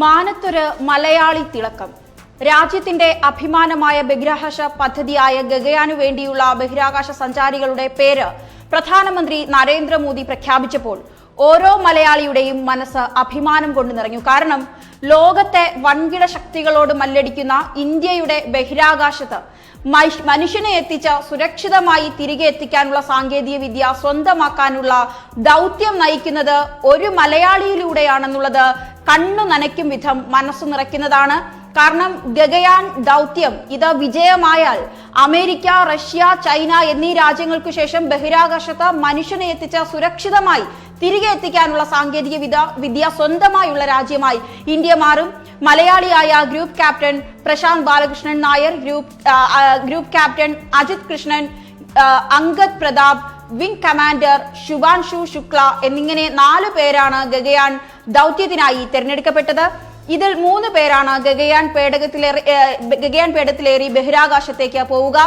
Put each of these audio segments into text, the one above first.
മാനത്തൊരു മലയാളി തിളക്കം. രാജ്യത്തിന്റെ അഭിമാനമായ ബഹിരാകാശ പദ്ധതിയായ ഗഗയാനു വേണ്ടിയുള്ള ബഹിരാകാശ സഞ്ചാരികളുടെ പേര് പ്രധാനമന്ത്രി നരേന്ദ്രമോദി പ്രഖ്യാപിച്ചപ്പോൾ ഓരോ മലയാളിയുടെയും മനസ്സ് അഭിമാനം കൊണ്ട് നിറഞ്ഞു. കാരണം ലോകത്തെ വൻകിട ശക്തികളോട് മല്ലടിക്കുന്ന ഇന്ത്യയുടെ ബഹിരാകാശത്ത് മനുഷ്യനെ എത്തിച്ച സുരക്ഷിതമായി തിരികെ എത്തിക്കാനുള്ള സാങ്കേതിക വിദ്യ സ്വന്തമാക്കാനുള്ള ദൗത്യം നയിക്കുന്നത് ഒരു മലയാളിയിലൂടെയാണെന്നുള്ളത് കണ്ണു നനയ്ക്കും വിധം മനസ്സു നിറയ്ക്കുന്നതാണ്. കാരണം ഗഗയാൻ ദൗത്യം ഇത് വിജയമായാൽ അമേരിക്ക റഷ്യ ചൈന എന്നീ രാജ്യങ്ങൾക്കു ശേഷം ബഹിരാകാശത്ത് മനുഷ്യനെ എത്തിച്ച സുരക്ഷിതമായി തിരികെ എത്തിക്കാനുള്ള സാങ്കേതിക വിദ്യ വിദ്യ സ്വന്തമായുള്ള രാജ്യമായി ഇന്ത്യ മാറും. മലയാളിയായ group captain Prashanth Balakrishnan Nair group group captain Ajit Krishnan Angad Pratap wing commander Shubhanshu Shukla എന്നിങ്ങനെ നാലു പേരാണ് ഗഗയാൻ ദൗത്യത്തിനായി തിരഞ്ഞെടുക്കപ്പെട്ടത്. ഇതിൽ മൂന്ന് പേരാണ് ഗഗയാൻ പേടകത്തിലേറി ഗഗയാൻ പേടത്തിലേറി ബഹിരാകാശത്തേക്ക് പോവുക.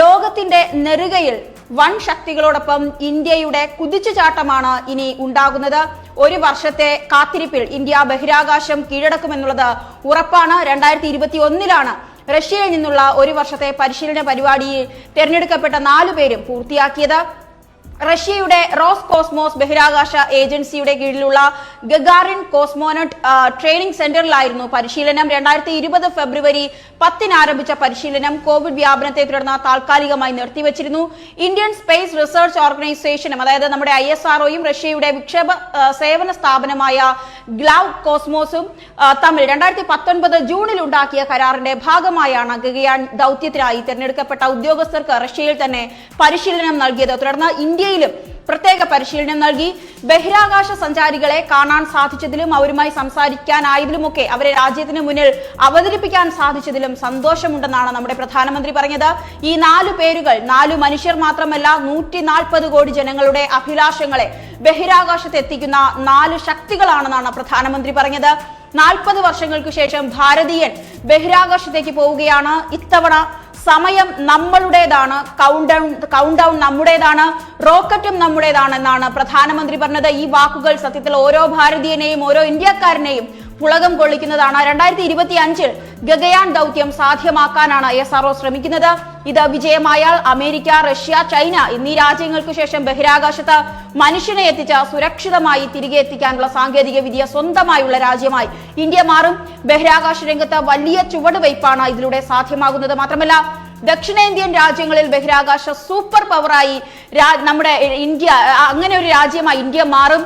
ലോകത്തിന്റെ നെറുകയിൽ വൻ ശക്തികളോടൊപ്പം ഇന്ത്യയുടെ കുതിച്ചുചാട്ടമാണ് ഇനി ഉണ്ടാകുന്നത്. ഒരു വർഷത്തെ കാത്തിരിപ്പിൽ ഇന്ത്യ ബഹിരാകാശം കീഴടക്കുമെന്നുള്ളത് ഉറപ്പാണ്. രണ്ടായിരത്തി ഇരുപത്തി ഒന്നിലാണ് റഷ്യയിൽ നിന്നുള്ള ഒരു വർഷത്തെ പരിശീലന പരിപാടിയിൽ തിരഞ്ഞെടുക്കപ്പെട്ട നാലു പേരും പൂർത്തിയാക്കിയത്. റഷ്യയുടെ റോസ് കോസ്മോസ് ബഹിരാകാശ ഏജൻസിയുടെ കീഴിലുള്ള ഗഗാറിൻ കോസ്മോനട്ട് ട്രെയിനിങ് സെന്ററിലായിരുന്നു പരിശീലനം. രണ്ടായിരത്തി ഇരുപത് ഫെബ്രുവരി പത്തിന് ആരംഭിച്ച പരിശീലനം കോവിഡ് വ്യാപനത്തെ തുടർന്ന് താൽക്കാലികമായി നിർത്തിവച്ചിരുന്നു. ഇന്ത്യൻ സ്പേസ് റിസർച്ച് ഓർഗനൈസേഷനും അതായത് നമ്മുടെ ഐ റഷ്യയുടെ വിക്ഷേപ സേവന സ്ഥാപനമായ ഗ്ലൗ കോസ്മോസും തമ്മിൽ രണ്ടായിരത്തി പത്തൊൻപത് ജൂണിൽ ഉണ്ടാക്കിയ കരാറിന്റെ ഭാഗമായാണ് ഗഗയാൻ ദൗത്യത്തിനായി തിരഞ്ഞെടുക്കപ്പെട്ട ഉദ്യോഗസ്ഥർക്ക് റഷ്യയിൽ തന്നെ പരിശീലനം നൽകിയത്. തുടർന്ന് ഇന്ത്യയിലും പ്രത്യേക പരിശീലനം നൽകി ബഹിരാകാശ സഞ്ചാരികളെ കാണാൻ സാധിച്ചതിലും അവരുമായി സംസാരിക്കാനായതിലുമൊക്കെ അവരെ രാജ്യത്തിന് മുന്നിൽ അവതരിപ്പിക്കാൻ സാധിച്ചതിലും സന്തോഷമുണ്ടെന്നാണ് നമ്മുടെ പ്രധാനമന്ത്രി പറഞ്ഞത്. ഈ നാലു പേരുകൾ നാലു മനുഷ്യർ മാത്രമല്ല നൂറ്റി നാൽപ്പത് കോടി ജനങ്ങളുടെ അഭിലാഷങ്ങളെ ബഹിരാകാശത്ത് എത്തിക്കുന്ന നാല് ശക്തികളാണെന്നാണ് പ്രധാനമന്ത്രി പറഞ്ഞത്. നാൽപ്പത് വർഷങ്ങൾക്ക് ശേഷം ഭാരതീയൻ ബഹിരാകാശത്തേക്ക് പോവുകയാണ്. ഇത്തവണ സമയം നമ്മളുടേതാണ് കൗണ്ട് ഡൗൺ കൗണ്ട് ഡൗൺ നമ്മുടേതാണ് റോക്കറ്റും നമ്മുടേതാണെന്നാണ് പ്രധാനമന്ത്രി പറഞ്ഞത്. ഈ വാക്കുകൾ സത്യത്തിൽ ഓരോ ഭാരതീയനെയും ഓരോ ഇന്ത്യക്കാരനെയും പുളകം കൊള്ളിക്കുന്നതാണ്. രണ്ടായിരത്തി ഇരുപത്തി അഞ്ചിൽ ഗഗയാൻ ദൗത്യം സാധ്യമാക്കാനാണ് എസ് ആർഒ ശ്രമിക്കുന്നത്. ഇത് വിജയമായാൽ അമേരിക്ക റഷ്യ ചൈന എന്നീ രാജ്യങ്ങൾക്ക് ശേഷം ബഹിരാകാശത്ത് മനുഷ്യനെ എത്തിച്ച സുരക്ഷിതമായി തിരികെ എത്തിക്കാനുള്ള സാങ്കേതിക വിദ്യ സ്വന്തമായുള്ള രാജ്യമായി ഇന്ത്യ മാറും. ബഹിരാകാശ രംഗത്ത് വലിയ ചുവടുവയ്പ്പാണ് ഇതിലൂടെ സാധ്യമാകുന്നത്. മാത്രമല്ല ദക്ഷിണേന്ത്യൻ രാജ്യങ്ങളിൽ ബഹിരാകാശ സൂപ്പർ പവറായി നമ്മുടെ ഇന്ത്യ അങ്ങനെ ഒരു രാജ്യമായി ഇന്ത്യ മാറും.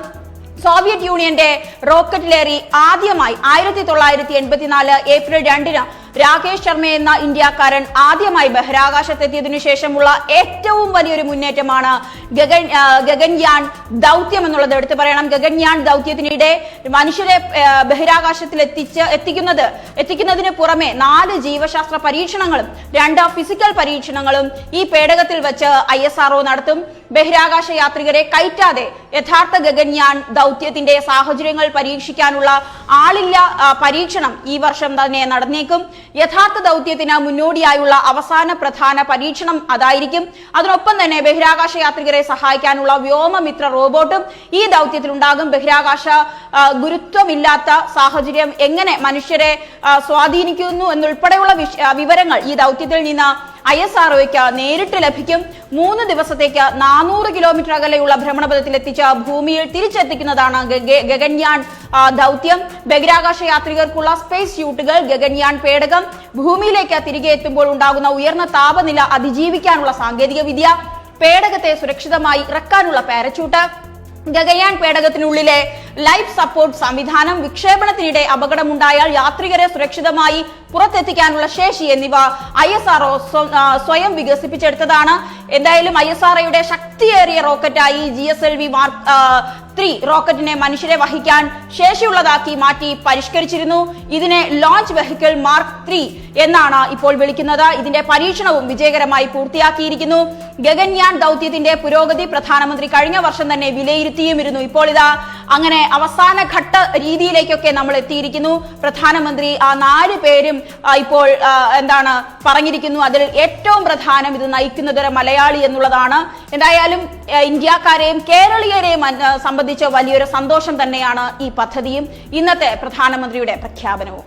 സോവിയറ്റ് യൂണിയന്റെ റോക്കറ്റിലേറി ആദ്യമായി ആയിരത്തി തൊള്ളായിരത്തി എൺപത്തിനാല് ഏപ്രിൽ രണ്ടിന് രാകേഷ് ശർമ്മ എന്ന ഇന്ത്യക്കാരൻ ആദ്യമായി ബഹിരാകാശത്തെത്തിയതിനു ശേഷമുള്ള ഏറ്റവും വലിയൊരു മുന്നേറ്റമാണ് ഗഗൻ ഗഗൻയാൻ ദൗത്യം എന്നുള്ളത്. എടുത്തു പറയണം. ഗഗൻയാൻ ദൗത്യത്തിനിടെ മനുഷ്യരെ ബഹിരാകാശത്തിൽ എത്തിച്ച് എത്തിക്കുന്നത് എത്തിക്കുന്നതിന് പുറമെ നാല് ജീവശാസ്ത്ര പരീക്ഷണങ്ങളും രണ്ട് ഫിസിക്കൽ പരീക്ഷണങ്ങളും ഈ പേടകത്തിൽ വെച്ച് ഐ നടത്തും. ബഹിരാകാശ യാത്രികരെ കയറ്റാതെ യഥാർത്ഥ ഗഗൻയാൻ ദൗത്യത്തിന്റെ സാഹചര്യങ്ങൾ പരീക്ഷിക്കാനുള്ള ആളില്ല പരീക്ഷണം ഈ വർഷം തന്നെ നടന്നേക്കും. യഥാർത്ഥ ദൗത്യത്തിന് മുന്നോടിയായുള്ള അവസാന പ്രധാന പരീക്ഷണം അതായിരിക്കും. അതിനൊപ്പം തന്നെ ബഹിരാകാശ യാത്രികരെ സഹായിക്കാനുള്ള വ്യോമമിത്ര റോബോട്ടും ഈ ദൗത്യത്തിൽ ഉണ്ടാകും ബഹിരാകാശ ഗുരുത്വമില്ലാത്ത സാഹചര്യം എങ്ങനെ മനുഷ്യരെ സ്വാധീനിക്കുന്നു എന്നുൾപ്പെടെയുള്ള വിവരങ്ങൾ ഈ ദൗത്യത്തിൽ നിന്ന് ഐ എസ് ആർ ഒക്ക് നേരിട്ട് ലഭിക്കും. മൂന്ന് ദിവസത്തേക്ക് നാനൂറ് കിലോമീറ്റർ അകലെയുള്ള ഭ്രമണപഥത്തിൽ എത്തിച്ച ഭൂമിയിൽ തിരിച്ചെത്തിക്കുന്നതാണ് ഗഗൻയാൻ ദൗത്യം. ബഹിരാകാശ യാത്രികർക്കുള്ള സ്പേസ് സ്യൂട്ടുകൾ ഗഗൻയാൻ പേടകം. ഭൂമിയിലേക്ക് തിരികെ എത്തുമ്പോൾ ഉണ്ടാകുന്ന ഉയർന്ന താപനില അതിജീവിക്കാനുള്ള സാങ്കേതിക വിദ്യ പേടകത്തെ സുരക്ഷിതമായി ഇറക്കാനുള്ള പാരച്യൂട്ട് ഗഗയാൻ പേടകത്തിനുള്ളിലെ ലൈഫ് സപ്പോർട്ട് സംവിധാനം വിക്ഷേപണത്തിനിടെ അപകടമുണ്ടായാൽ യാത്രികരെ സുരക്ഷിതമായി പുറത്തെത്തിക്കാനുള്ള ശേഷി എന്നിവ ഐ എസ് ആർഒ സ്വയം വികസിപ്പിച്ചെടുത്തതാണ്. എന്തായാലും ഐ എസ് ആർഒയുടെ ശക്തിയേറിയ റോക്കറ്റായി G S L V mark three റോക്കറ്റിനെ മനുഷ്യരെ വഹിക്കാൻ ശേഷിയുള്ളതാക്കി മാറ്റി പരിഷ്കരിച്ചിരുന്നു. ഇതിനെ ലോഞ്ച് വെഹിക്കിൾ മാർക്ക് ത്രീ എന്നാണ് ഇപ്പോൾ വിളിക്കുന്നത്. ഇതിന്റെ പരീക്ഷണവും വിജയകരമായി പൂർത്തിയാക്കിയിരിക്കുന്നു. ഗഗൻയാൻ ദൗത്യത്തിന്റെ പുരോഗതി പ്രധാനമന്ത്രി കഴിഞ്ഞ വർഷം തന്നെ വിലയിരുത്തിയുമിരുന്നു. ഇപ്പോൾ ഇതാ അങ്ങനെ അവസാന ഘട്ട രീതിയിലേക്കൊക്കെ നമ്മൾ എത്തിയിരിക്കുന്നു. പ്രധാനമന്ത്രി ആ നാല് പേരും ഇപ്പോൾ എന്താണ് പറഞ്ഞിരിക്കുന്നു. അതിൽ ഏറ്റവും പ്രധാനം ഇത് നയിക്കുന്നത് ഒരു മലയാളി എന്നുള്ളതാണ്. എന്തായാലും ഇന്ത്യക്കാരെയും കേരളീയരെയും സംബന്ധിച്ച് വലിയൊരു സന്തോഷം തന്നെയാണ് ഈ പദ്ധതിയും. ഇന്നത്തെ പ്രധാനമന്ത്രിയുടെ പ്രഖ്യാപനവും.